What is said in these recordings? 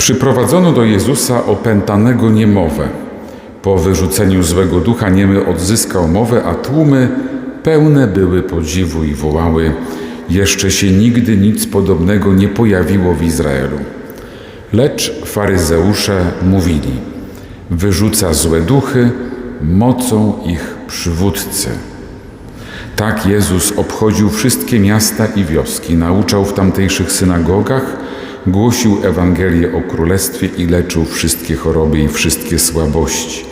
Przyprowadzono do Jezusa opętanego niemowę. Po wyrzuceniu złego ducha niemy odzyskał mowę, a tłumy pełne były podziwu i wołały: Jeszcze się nigdy nic podobnego nie pojawiło w Izraelu. Lecz faryzeusze mówili: Wyrzuca złe duchy mocą ich przywódcy. Tak Jezus obchodził wszystkie miasta i wioski, nauczał w tamtejszych synagogach, głosił Ewangelię o Królestwie i leczył wszystkie choroby i wszystkie słabości.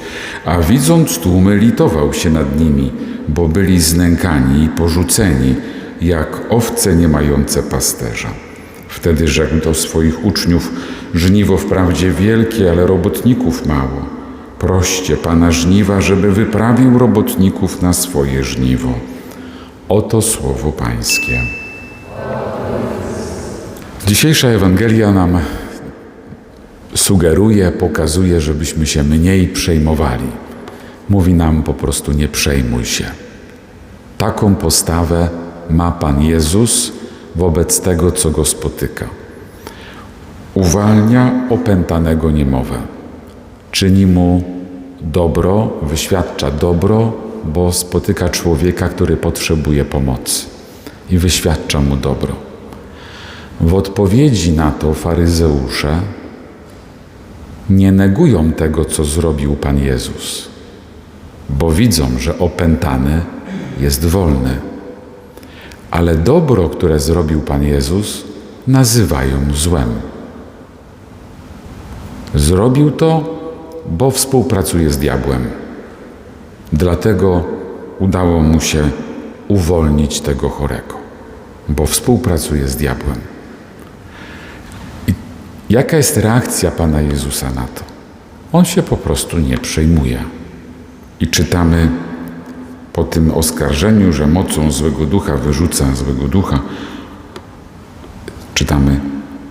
A widząc tłumy, litował się nad nimi, bo byli znękani i porzuceni, jak owce nie mające pasterza. Wtedy rzekł do swoich uczniów: Żniwo wprawdzie wielkie, ale robotników mało. Proście Pana żniwa, żeby wyprawił robotników na swoje żniwo. Oto słowo Pańskie. Dzisiejsza Ewangelia nam sugeruje, pokazuje, żebyśmy się mniej przejmowali. Mówi nam po prostu nie przejmuj się. Taką postawę ma Pan Jezus wobec tego, co go spotyka. Uwalnia opętanego niemowę. Czyni mu dobro, wyświadcza dobro, bo spotyka człowieka, który potrzebuje pomocy i wyświadcza mu dobro. W odpowiedzi na to faryzeusze nie negują tego, co zrobił Pan Jezus, bo widzą, że opętany jest wolny. Ale dobro, które zrobił Pan Jezus, nazywają złem. Zrobił to, bo współpracuje z diabłem. Dlatego udało mu się uwolnić tego chorego, bo współpracuje z diabłem. Jaka jest reakcja Pana Jezusa na to? On się po prostu nie przejmuje. I czytamy po tym oskarżeniu, że mocą złego ducha wyrzuca złego ducha, czytamy: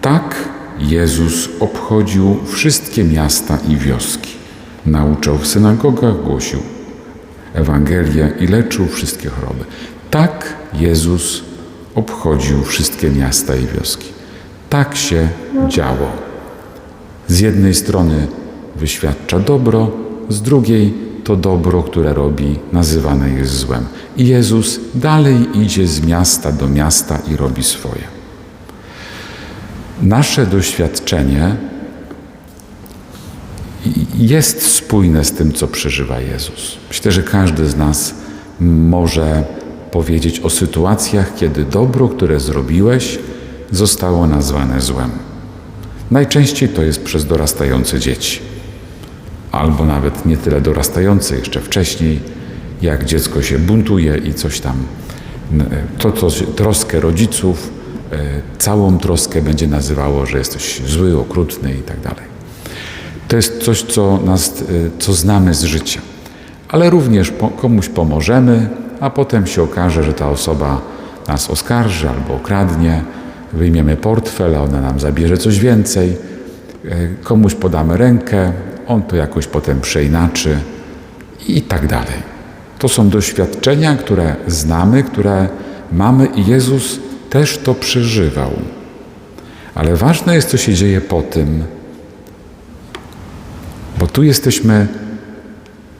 Tak Jezus obchodził wszystkie miasta i wioski. Nauczał w synagogach, głosił Ewangelię i leczył wszystkie choroby. Tak Jezus obchodził wszystkie miasta i wioski. Tak się działo. Z jednej strony wyświadcza dobro, z drugiej to dobro, które robi, nazywane jest złem. I Jezus dalej idzie z miasta do miasta i robi swoje. Nasze doświadczenie jest spójne z tym, co przeżywa Jezus. Myślę, że każdy z nas może powiedzieć o sytuacjach, kiedy dobro, które zrobiłeś, zostało nazwane złem. Najczęściej to jest przez dorastające dzieci, albo nawet nie tyle dorastające, jeszcze wcześniej, jak dziecko się buntuje i coś tam, to, to troskę rodziców, całą troskę będzie nazywało, że jesteś zły, okrutny i tak dalej. To jest coś, co, nas, co znamy z życia. Ale również komuś pomożemy, a potem się okaże, że ta osoba nas oskarży albo okradnie, wyjmiemy portfel, a ona nam zabierze coś więcej. Komuś podamy rękę, on to jakoś potem przeinaczy i tak dalej. To są doświadczenia, które znamy, które mamy i Jezus też to przeżywał. Ale ważne jest, co się dzieje po tym, bo tu jesteśmy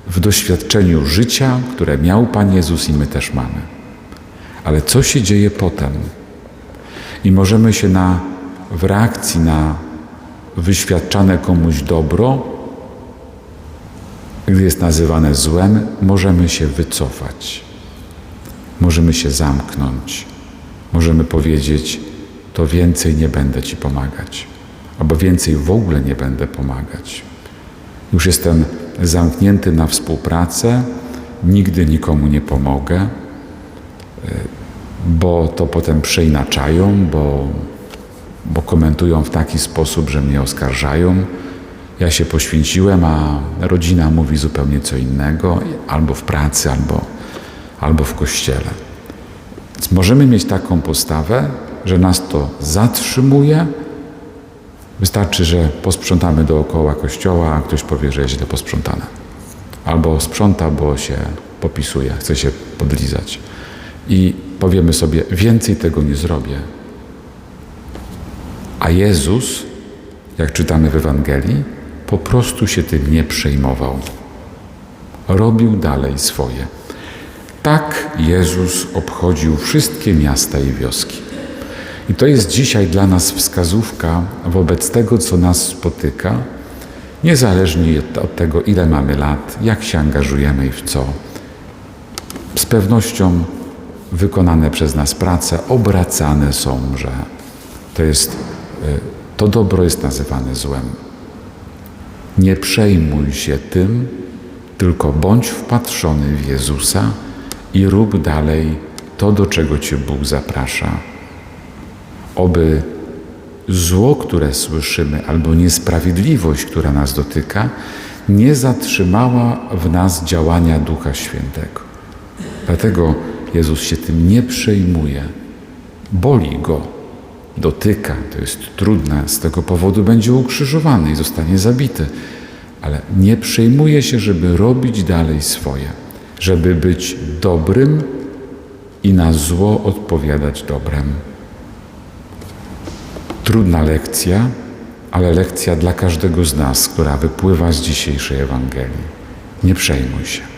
w doświadczeniu życia, które miał Pan Jezus i my też mamy. Ale co się dzieje potem? I możemy się na, w reakcji na wyświadczane komuś dobro, gdy jest nazywane złem, możemy się wycofać. Możemy się zamknąć. Możemy powiedzieć: To więcej nie będę Ci pomagać, albo więcej w ogóle nie będę pomagać. Już jestem zamknięty na współpracę, nigdy nikomu nie pomogę, bo to potem przeinaczają, bo, bo komentują w taki sposób, że mnie oskarżają. Ja się poświęciłem, a rodzina mówi zupełnie co innego, albo w pracy, albo, albo w kościele. Więc możemy mieć taką postawę, że nas to zatrzymuje. Wystarczy, że posprzątamy dookoła kościoła, a ktoś powie, że jest źle posprzątane. Albo sprząta, bo się popisuje, chce się podlizać. I powiemy sobie, więcej tego nie zrobię. A Jezus jak czytamy w Ewangelii, po prostu się tym nie przejmował. Robił dalej swoje. Tak Jezus obchodził wszystkie miasta i wioski. I to jest dzisiaj dla nas wskazówka wobec tego, co nas spotyka, niezależnie od tego, ile mamy lat, jak się angażujemy i w co. Z pewnością wykonane przez nas prace obracane są, że to jest, y, to dobro jest nazywane złem. Nie przejmuj się tym, tylko bądź wpatrzony w Jezusa i rób dalej to, do czego Cię Bóg zaprasza. Oby zło, które słyszymy, albo niesprawiedliwość, która nas dotyka, nie zatrzymała w nas działania Ducha Świętego. Dlatego Jezus się tym nie przejmuje. Boli go, dotyka, to jest trudne, z tego powodu będzie ukrzyżowany i zostanie zabity, ale nie przejmuje się, żeby robić dalej swoje, żeby być dobrym i na zło odpowiadać dobrem. Trudna lekcja, ale lekcja dla każdego z nas, która wypływa z dzisiejszej Ewangelii. Nie przejmuj się.